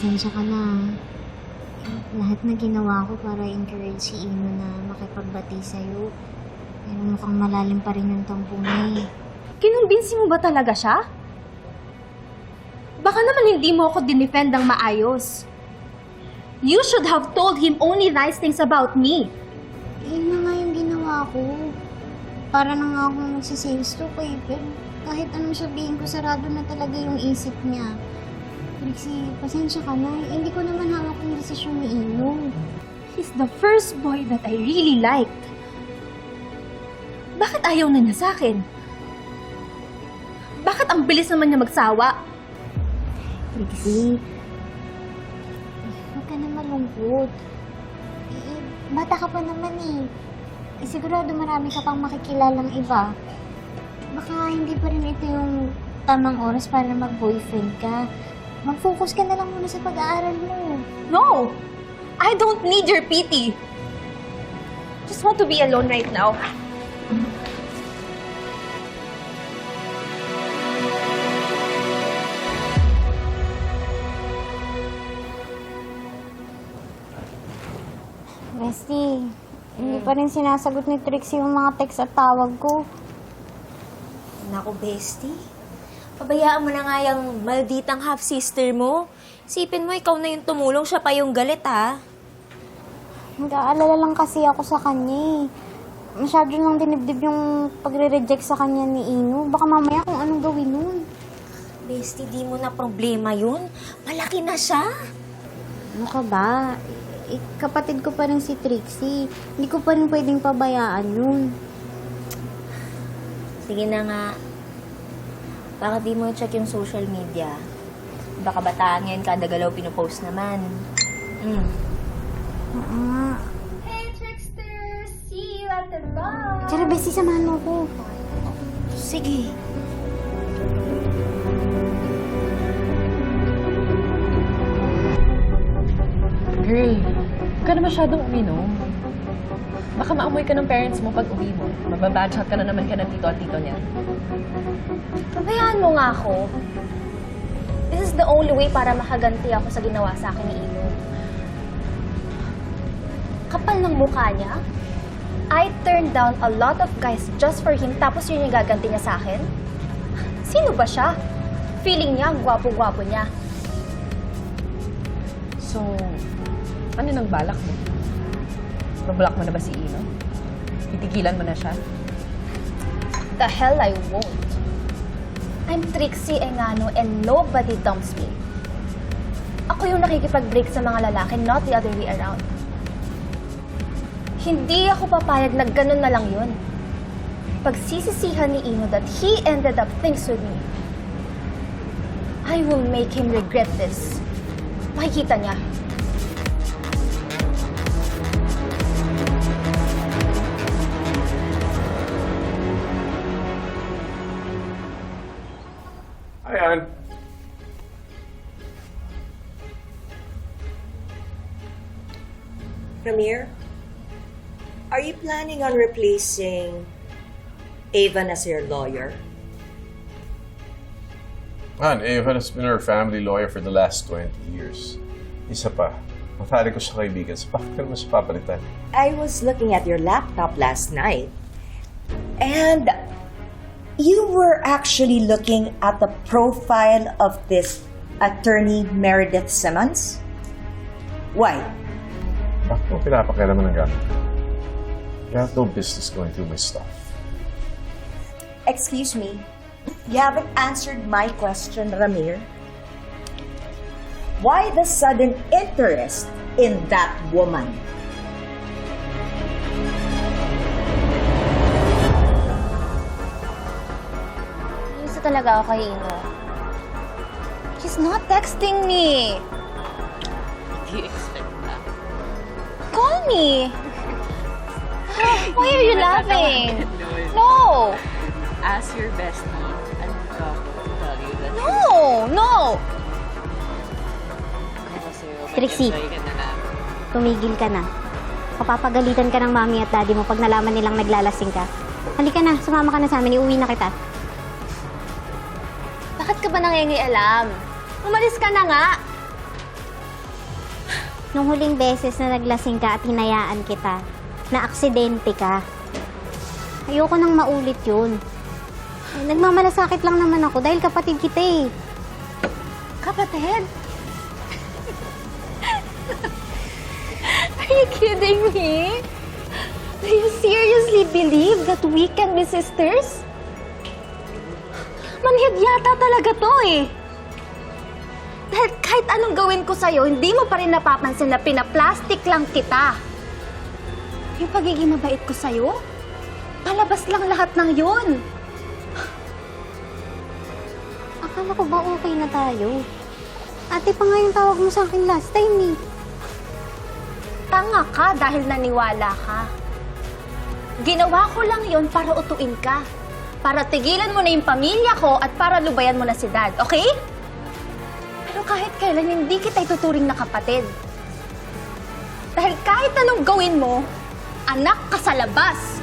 pasensya ka na. Lahat na ginawa ko para encourage si Ino na makipagbati sa'yo. Pero mukhang malalim pa rin yung tampo niya eh. Kinumbinsi mo ba talaga siya? Baka naman hindi mo ako dinefend ng maayos. You should have told him only nice things about me. Yun na nga yung ginawa ko. Para na nga akong nagsisales to eh. Pero kahit anong sabihin ko, sarado na talaga yung isip niya. Trixie, pasensya ka na. Hindi ko naman hawak yung desisyon ni Ino. He's the first boy that I really liked. Bakit ayaw na niya sa akin? Bakit ang bilis naman niya magsawa? Trixie, huwag ka na malungkot. Eh, bata ka pa naman eh. eh. Sigurado marami ka pang makikilalang iba. Baka hindi pa rin ito yung tamang oras para mag-boyfriend ka. Mag-focus ka na lang muna sa pag-aaral mo. No! I don't need your pity. Just want to be alone right now. Bestie, hindi pa rin sinasagot ni Trixie yung mga text at tawag ko. Naku, bestie. Pabayaan mo na nga yung malditang half-sister mo. Sipin mo, ikaw na yung tumulong, siya pa yung galit, ha? Nag-aalala lang kasi ako sa kanya eh. Masyado nang dinibdib yung pagre-reject sa kanya ni Ino. Baka mamaya kung anong gawin nun. Bestie, di mo na problema yun. Malaki na siya. Ano ka ba? Eh, kapatid ko pa rin si Trixie. Hindi ko pa rin pwedeng pabayaan yun. Sige na nga. Bakit di mo check yung social media? Baka bataan ngayon kada galaw pinupost naman. Mm. Oo nga. Hey, Trickster! See you at the bar! Tara, Bessie, samahan mo ko. Sige. Girl, huwag ka na masyadong uminom. Baka maamoy ka ng parents mo pag uwi mo. Mababadshot ka na naman ka ng tito at tito niya. Pabayaan mo nga ako. This is the only way para makaganti ako sa ginawa sa akin ni Ino. Kapal ng mukha niya. I turned down a lot of guys just for him tapos yun yung gaganti niya sa akin? Sino ba siya? Feeling niya, gwapo-gwapo niya. So, ano nang balak mo? Mablock mo na ba si Ino? Titigilan mo na siya? The hell I won't. I'm Trixie Engano and nobody dumps me. Ako yung nakikipag-break sa mga lalaki, not the other way around. Hindi ako papayag na ganun na lang yun. Pagsisisihan ni Ino that he ended up things with me, I will make him regret this. Makikita niya. Ayan. Ramir, are you planning on replacing Avon as your lawyer? Man, Evan has been our family lawyer for the last 20 years. Isa pa, matali ko sa kaibigan. So, bakit ka naman siya papalitan? I was looking at your laptop last night, and you were actually looking at the profile of this attorney Meredith Simmons. Why? Bakit mo pinapakialaman ng gamit ko? You have no business going through my stuff. Excuse me, you haven't answered my question, Ramir. Why the sudden interest in that woman? Gusto talaga ako kay Ino. He's not texting me. Hindi expect na. Call me. Why are you laughing? No! Ask your bestie and uh, tell you that No! No! Trixie. Tumigil ka na. Papapagalitan ka ng mami at daddy mo pag nalaman nilang naglalasing ka. Halika na, sumama ka na sa amin, iuwi na kita. Bakit ka ba nangingialam? Umalis ka na nga! nung huling beses na naglasing ka at hinayaan kita, na aksidente ka. Ayoko nang maulit yun. Eh, nagmamalasakit lang naman ako dahil kapatid kita eh. Kapatid? Are you kidding me? Do you seriously believe that we can be sisters? Manhid yata talaga to eh. Dahil kahit anong gawin ko sa'yo, hindi mo pa rin napapansin na pinaplastic lang kita. Yung pagiging mabait ko sa'yo, palabas lang lahat ng yun. Akala ko ba okay na tayo? Ate pa nga yung tawag mo sa akin last time eh. Tanga ka dahil naniwala ka. Ginawa ko lang yon para utuin ka. Para tigilan mo na yung pamilya ko at para lubayan mo na si Dad, okay? Pero kahit kailan, hindi kita ituturing na kapatid. Dahil kahit anong gawin mo, anak ka sa labas.